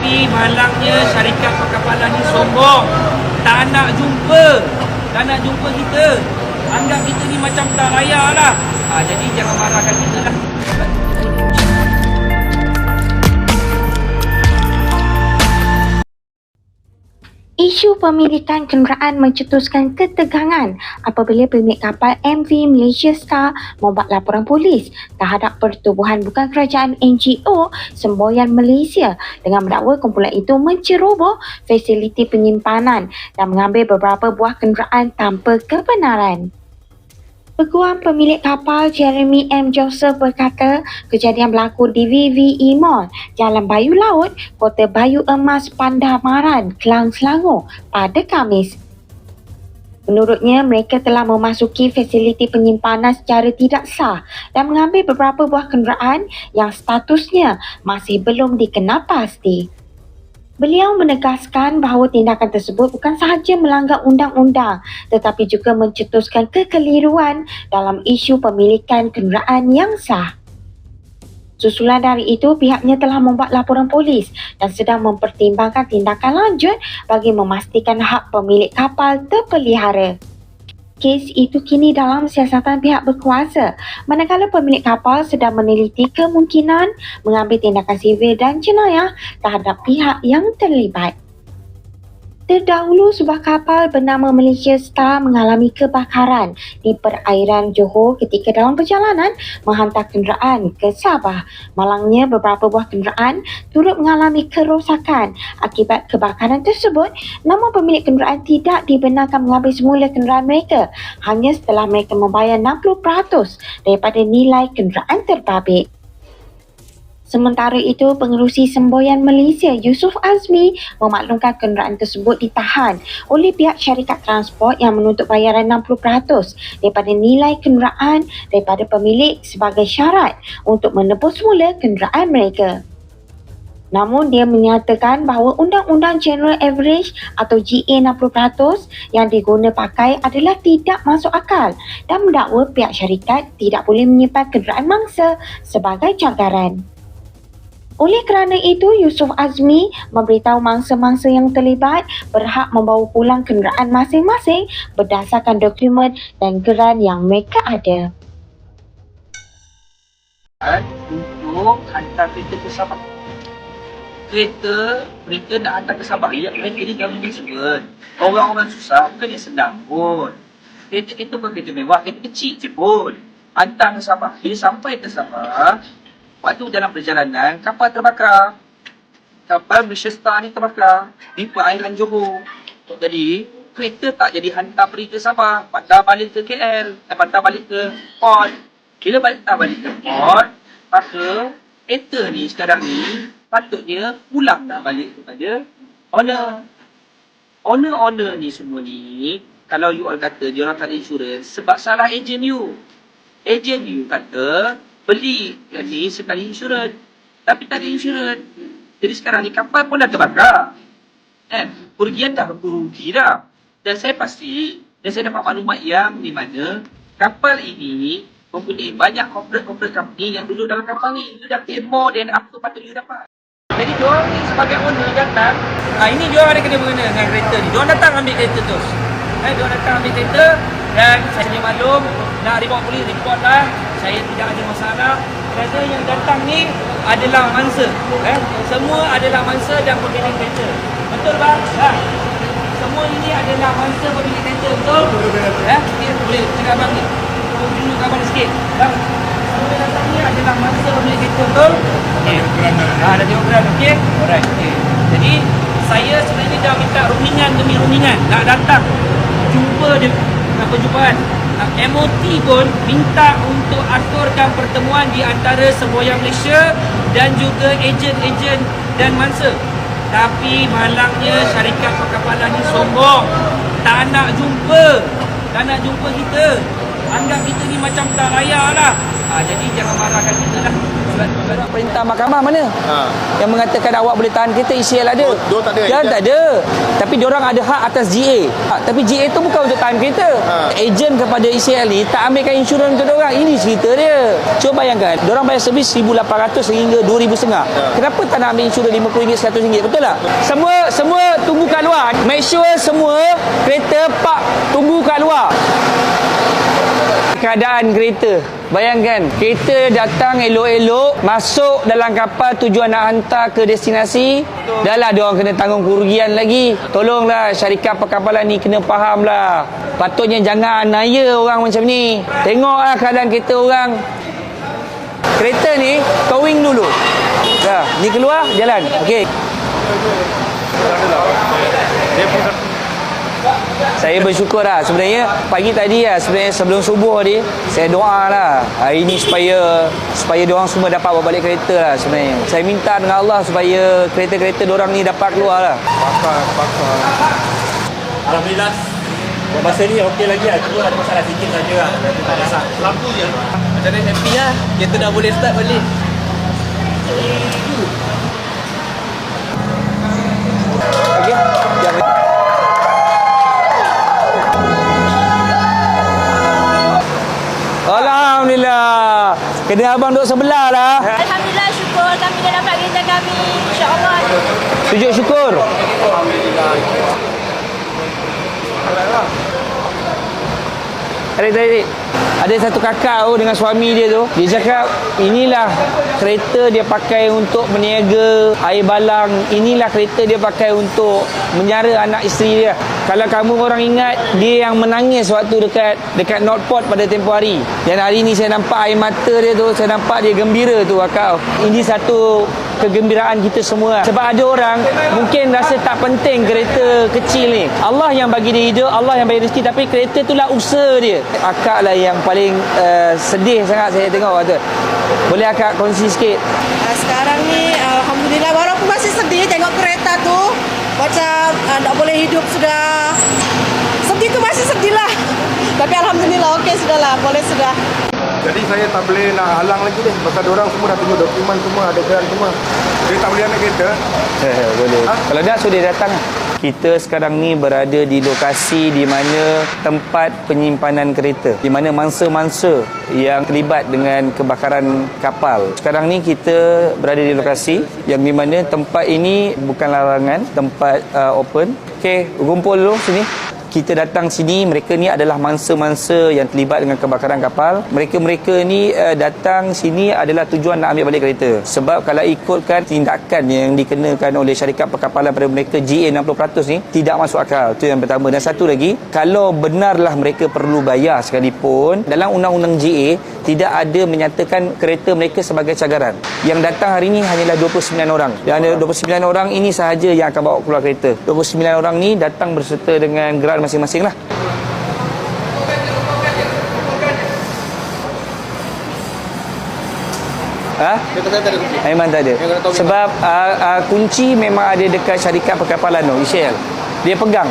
Tapi malangnya syarikat perkapalan ni sombong. Tak nak jumpa. Tak nak jumpa kita. Anggap kita ni macam tak layak lah. Ha, jadi jangan marahkan kita lah. Isu pemilikan kenderaan mencetuskan ketegangan apabila pemilik kapal MV Malaysia Star membuat laporan polis terhadap pertubuhan bukan kerajaan NGO Semboyan Malaysia dengan mendakwa kumpulan itu menceroboh fasiliti penyimpanan dan mengambil beberapa buah kenderaan tanpa kebenaran. Peguam pemilik kapal Jeremy M. Joseph berkata kejadian berlaku di VVE Mall, Jalan Bayu Laut, Kota Bayu Emas, Pandamaran, Kelang Selangor pada Khamis. Menurutnya, mereka telah memasuki fasiliti penyimpanan secara tidak sah dan mengambil beberapa buah kenderaan yang statusnya masih belum dikenal pasti. Beliau menegaskan bahawa tindakan tersebut bukan sahaja melanggar undang-undang tetapi juga mencetuskan kekeliruan dalam isu pemilikan kenderaan yang sah. Susulan dari itu, pihaknya telah membuat laporan polis dan sedang mempertimbangkan tindakan lanjut bagi memastikan hak pemilik kapal terpelihara. Kes itu kini dalam siasatan pihak berkuasa manakala pemilik kapal sedang meneliti kemungkinan mengambil tindakan sivil dan jenayah terhadap pihak yang terlibat. Terdahulu sebuah kapal bernama Malaysia Star mengalami kebakaran di perairan Johor ketika dalam perjalanan menghantar kenderaan ke Sabah. Malangnya beberapa buah kenderaan turut mengalami kerosakan akibat kebakaran tersebut namun pemilik kenderaan tidak dibenarkan mengambil semula kenderaan mereka hanya setelah mereka membayar 60% daripada nilai kenderaan terbabit. Sementara itu, pengerusi semboyan Malaysia Yusuf Azmi memaklumkan kenderaan tersebut ditahan oleh pihak syarikat transport yang menuntut bayaran 60% daripada nilai kenderaan daripada pemilik sebagai syarat untuk menebus semula kenderaan mereka. Namun dia menyatakan bahawa Undang-Undang General Average atau GA 60% yang diguna pakai adalah tidak masuk akal dan mendakwa pihak syarikat tidak boleh menyimpan kenderaan mangsa sebagai cagaran. Oleh kerana itu, Yusuf Azmi memberitahu mangsa-mangsa yang terlibat berhak membawa pulang kenderaan masing-masing berdasarkan dokumen dan geran yang mereka ada. Untuk hantar kereta ke Sabah. Kereta, mereka nak hantar ke Sabah. Ya, mereka ni government servant. Orang-orang susah bukan yang senang pun. Kereta kita bukan kereta mewah, kereta kecil je pun. Hantar ke Sabah. Bila sampai ke Sabah, waktu dalam perjalanan, kapal terbakar. Kapal Malaysia Star ni terbakar di perairan Johor. Jadi, kereta tak jadi hantar pergi ke Sabah. Patah balik ke KL. Eh, patah balik ke port. Bila balik tak balik ke port, maka kereta ni sekarang ni patutnya pulang tak balik kepada owner. Owner-owner ni semua ni, kalau you all kata dia orang tak insurans, sebab salah ejen you. Ejen you kata, beli ni sekali insurans. Tapi tak ada insurans. Jadi sekarang ni kapal pun dah terbakar. Kan? Kerugian dah rugi dah. Dan saya pasti, dan saya dapat maklumat yang di mana kapal ini mempunyai banyak corporate-corporate company yang duduk dalam kapal ni. You dah pay more than apa patut you dapat. Jadi diorang ni sebagai owner datang, ah ini diorang ada kena mengena dengan kereta ni. Diorang datang ambil kereta terus. Eh, diorang datang ambil kereta dan saya punya maklum nak report polis, report lah. Saya tidak ada masalah. Kerana yang datang ni adalah mangsa. Eh, semua adalah mangsa dan pemilik kereta. Betul bang? Ha. Semua ini adalah mangsa pemilik kereta. Betul? Eh, okay, boleh cakap abang ni. Tunjuk abang sikit. Bang, ni adalah mangsa pemilik kereta. Betul? Okay. Ha, dah tengok. Okey? Alright. Okay. Jadi, saya sebenarnya dah minta rumingan demi rumingan. Nak datang. Jumpa dia. Nak perjumpaan. Uh, MOT pun minta untuk aturkan pertemuan di antara Semboyan Malaysia dan juga ejen-ejen dan mangsa. Tapi malangnya syarikat perkapalan ni sombong. Tak nak jumpa. Tak nak jumpa kita. Anggap kita ni macam tak layak lah. Ah, jadi jangan marahkan kita lah. Perintah mahkamah mana? Ha. Yang mengatakan awak boleh tahan kereta ECL ada. Oh, diorang tak ada, ejen? tak ada. Tapi diorang ada hak atas GA. Ha, tapi GA tu bukan untuk tahan kereta. Ha. Ejen kepada ECL ni tak ambilkan insurans untuk diorang. Ini cerita dia. Cuba bayangkan, diorang bayar servis 1,800 sehingga 2,000 setengah. Kenapa tak nak ambil insurans RM50, RM100? Betul tak? Semua semua tunggu kat luar. Make sure semua kereta park tunggu kat luar keadaan kereta. Bayangkan, kereta datang elok-elok, masuk dalam kapal tujuan nak hantar ke destinasi, dah lah dia orang kena tanggung kerugian lagi. Tolonglah syarikat perkapalan ni kena faham lah. Patutnya jangan anaya orang macam ni. Tengoklah keadaan kereta orang. Kereta ni towing dulu. Dah, ni keluar jalan. Okey. Saya bersyukur lah. Sebenarnya pagi tadi lah sebenarnya sebelum subuh tadi saya doa lah. Hari ni supaya supaya diorang semua dapat bawa balik kereta lah sebenarnya. Saya minta dengan Allah supaya kereta-kereta diorang ni dapat keluar lah. Pakar, pakar. Alhamdulillah. Buat masa ni okey lagi lah. Cuma ada masalah sikit saja lah. Tapi tak kisah Lampu je. Macam mana happy lah? Kereta dah boleh start balik. Okey. Alhamdulillah. Kena abang duduk sebelah lah. Alhamdulillah syukur kami dah dapat kereta kami. InsyaAllah. Sujud syukur. Tarik, tarik. Ada satu kakak tu dengan suami dia tu. Dia cakap, inilah kereta dia pakai untuk meniaga air balang. Inilah kereta dia pakai untuk menyara anak isteri dia. Kalau kamu orang ingat, dia yang menangis waktu dekat dekat Northport pada tempoh hari. Dan hari ni saya nampak air mata dia tu, saya nampak dia gembira tu kakak. Ini satu kegembiraan kita semua. Sebab ada orang mungkin rasa tak penting kereta kecil ni. Allah yang bagi dia hidup, Allah yang bagi rezeki tapi kereta tu lah usaha dia. Akak lah yang paling uh, sedih sangat saya tengok waktu. Boleh akak kongsi sikit? Ah, sekarang ni Alhamdulillah walaupun masih sedih tengok kereta tu macam uh, tak boleh hidup sudah sedih tu masih sedih lah tapi Alhamdulillah okey sudah lah boleh sudah Jadi saya tak boleh nak halang lagi deh. Pasal orang semua dah tunggu dokumen semua, ada geran semua. Dia tak boleh ambil kereta. Boleh. Ha? Kalau dah sudah datang. Kita sekarang ni berada di lokasi di mana tempat penyimpanan kereta. Di mana mangsa-mangsa yang terlibat dengan kebakaran kapal. Sekarang ni kita berada di lokasi yang di mana tempat ini bukan larangan, tempat uh, open. Okey, kumpul dulu sini kita datang sini mereka ni adalah mangsa-mangsa yang terlibat dengan kebakaran kapal. Mereka-mereka ni uh, datang sini adalah tujuan nak ambil balik kereta. Sebab kalau ikutkan tindakan yang dikenakan oleh syarikat perkapalan pada mereka GA 60% ni tidak masuk akal. Itu yang pertama. Dan satu lagi kalau benarlah mereka perlu bayar sekalipun dalam undang-undang GA tidak ada menyatakan kereta mereka sebagai cagaran. Yang datang hari ini hanyalah 29 orang. Dan 29 orang ini sahaja yang akan bawa keluar kereta. 29 orang ni datang berserta dengan geran masing-masing lah Ha? Memang tak ada. Sebab uh, uh, kunci memang ada dekat syarikat perkapalan tu, ICL. Dia pegang.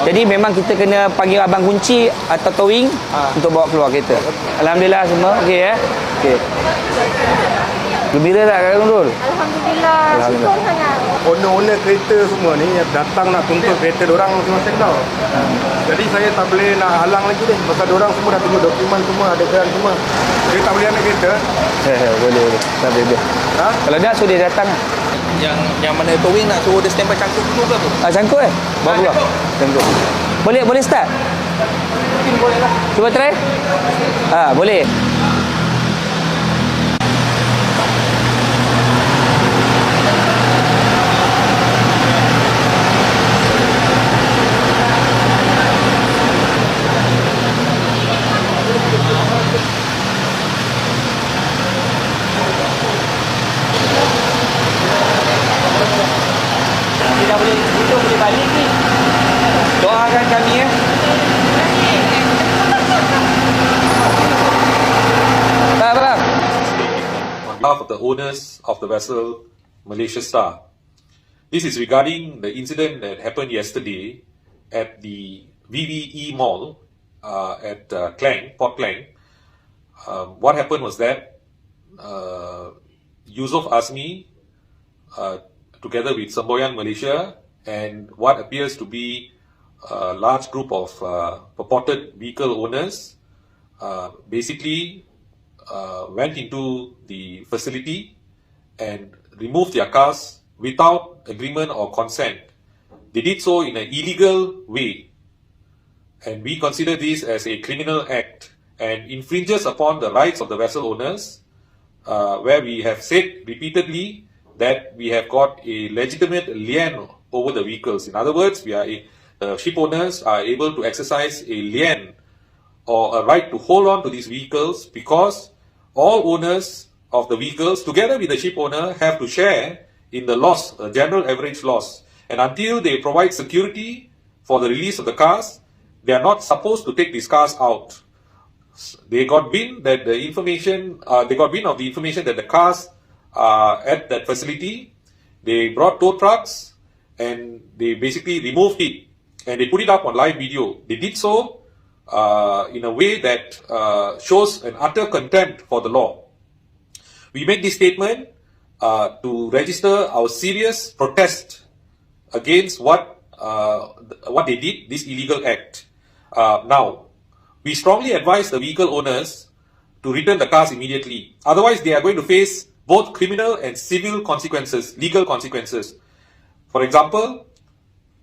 Jadi memang kita kena panggil abang kunci atau towing untuk bawa keluar kereta. Alhamdulillah semua okey ya. Okey. Gembira tak Kak Nurul? Alhamdulillah. Alhamdulillah. Syukur sangat. Owner-owner kereta semua ni yang datang nak tuntut kereta orang masing-masing tau. Jadi saya tak boleh nak halang lagi deh. Pasal orang semua dah tunggu dokumen semua, ada geran semua. Dia tak boleh ambil kereta. boleh boleh. Tak boleh. boleh. Ha? Kalau dah sudah datang lah. Yang yang mana towing nak suruh dia standby cangkuk dulu ke apa? Ah, cangkut eh? Bawa keluar. Cangkut. Boleh boleh start? Mungkin boleh lah Cuba try. Ah, boleh. Owners of the vessel Malaysia Star. This is regarding the incident that happened yesterday at the VVE Mall uh, at uh, Klang, Port Klang. um, what happened was that uh, Yusof Azmi, uh, together with Semboyan Malaysia, and what appears to be a large group of uh, purported vehicle owners, uh, basically uh, went into the facility and removed their cars without agreement or consent. They did so in an illegal way, and we consider this as a criminal act and infringes upon the rights of the vessel owners, uh, where we have said repeatedly that we have got a legitimate lien over the vehicles. In other words, we are a, uh, ship owners are able to exercise a lien or a right to hold on to these vehicles because all owners of the vehicles, together with the ship owner, have to share in the loss, uh, general average loss. And until they provide security for the release of the cars, they are not supposed to take these cars out. They got wind that the information, uh, they got wind of the information that the cars are at that facility. They brought tow trucks and they basically removed it and they put it up on live video. They did so uh, in a way that uh, shows an utter contempt for the law. We make this statement uh, to register our serious protest against what uh, what they did, this illegal act. Uh, now, we strongly advise the vehicle owners to return the cars immediately. Otherwise, they are going to face both criminal and civil consequences, legal consequences. For example,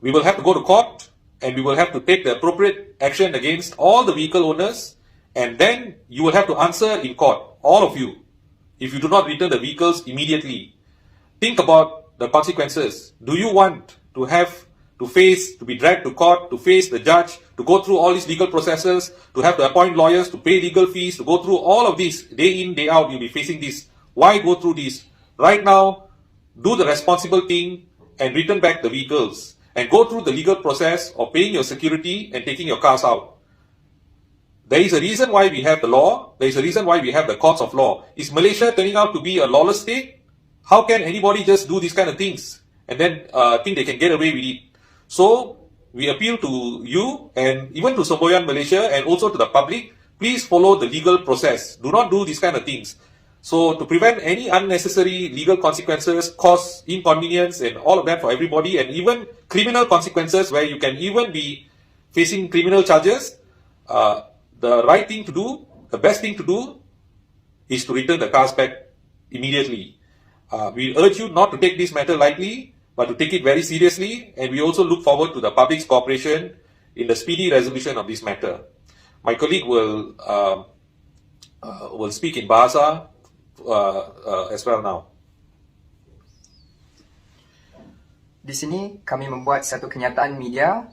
we will have to go to court and we will have to take the appropriate action against all the vehicle owners and then you will have to answer in court, all of you, if you do not return the vehicles immediately. Think about the consequences. Do you want to have to face, to be dragged to court, to face the judge, to go through all these legal processes, to have to appoint lawyers, to pay legal fees, to go through all of this day in, day out, you'll be facing this. Why go through this? Right now, do the responsible thing and return back the vehicles and go through the legal process of paying your security and taking your cars out. There is a reason why we have the law. There is a reason why we have the courts of law. Is Malaysia turning out to be a lawless state? How can anybody just do these kind of things and then uh, think they can get away with it? So we appeal to you and even to Semboyan Malaysia and also to the public. Please follow the legal process. Do not do these kind of things. So to prevent any unnecessary legal consequences, cost, inconvenience, and all of that for everybody, and even criminal consequences where you can even be facing criminal charges, uh, the right thing to do, the best thing to do, is to return the cars back immediately. Uh, we urge you not to take this matter lightly, but to take it very seriously, and we also look forward to the public's cooperation in the speedy resolution of this matter. My colleague will um, uh, will speak in Bahasa uh, uh, as well now. Di sini kami membuat satu kenyataan media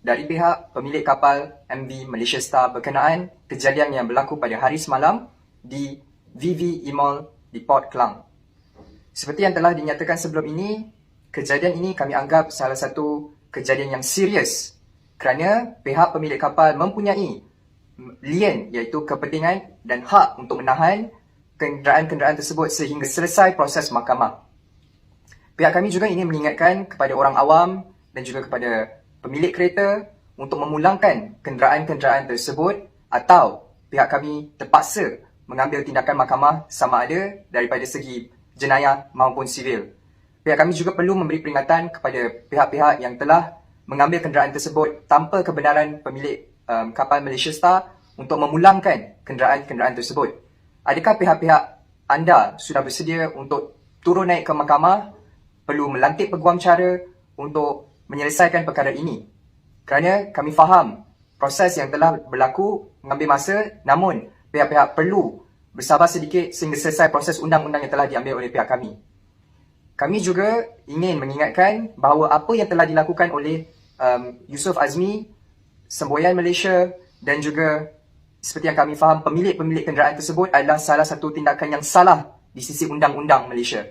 dari pihak pemilik kapal MV Malaysia Star berkenaan kejadian yang berlaku pada hari semalam di VV Imol di Port Klang. Seperti yang telah dinyatakan sebelum ini, kejadian ini kami anggap salah satu kejadian yang serius kerana pihak pemilik kapal mempunyai lien iaitu kepentingan dan hak untuk menahan kenderaan-kenderaan tersebut sehingga selesai proses mahkamah. Pihak kami juga ingin mengingatkan kepada orang awam dan juga kepada pemilik kereta untuk memulangkan kenderaan-kenderaan tersebut atau pihak kami terpaksa mengambil tindakan mahkamah sama ada daripada segi jenayah maupun sivil. Pihak kami juga perlu memberi peringatan kepada pihak-pihak yang telah mengambil kenderaan tersebut tanpa kebenaran pemilik um, kapal Malaysia Star untuk memulangkan kenderaan-kenderaan tersebut. Adakah pihak-pihak anda sudah bersedia untuk turun naik ke mahkamah perlu melantik peguam cara untuk menyelesaikan perkara ini? Kerana kami faham proses yang telah berlaku mengambil masa namun pihak-pihak perlu bersabar sedikit sehingga selesai proses undang-undang yang telah diambil oleh pihak kami. Kami juga ingin mengingatkan bahawa apa yang telah dilakukan oleh um, Yusof Azmi, Semboyan Malaysia dan juga seperti yang kami faham pemilik-pemilik kenderaan tersebut adalah salah satu tindakan yang salah di sisi undang-undang Malaysia.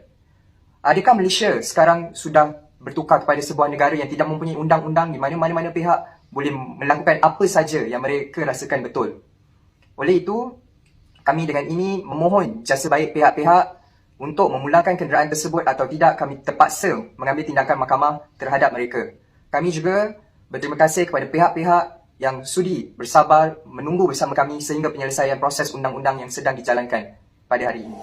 Adakah Malaysia sekarang sudah bertukar kepada sebuah negara yang tidak mempunyai undang-undang di mana mana-mana pihak boleh melakukan apa saja yang mereka rasakan betul? Oleh itu, kami dengan ini memohon jasa baik pihak-pihak untuk memulangkan kenderaan tersebut atau tidak kami terpaksa mengambil tindakan mahkamah terhadap mereka. Kami juga berterima kasih kepada pihak-pihak yang sudi bersabar menunggu bersama kami sehingga penyelesaian proses undang-undang yang sedang dijalankan pada hari ini.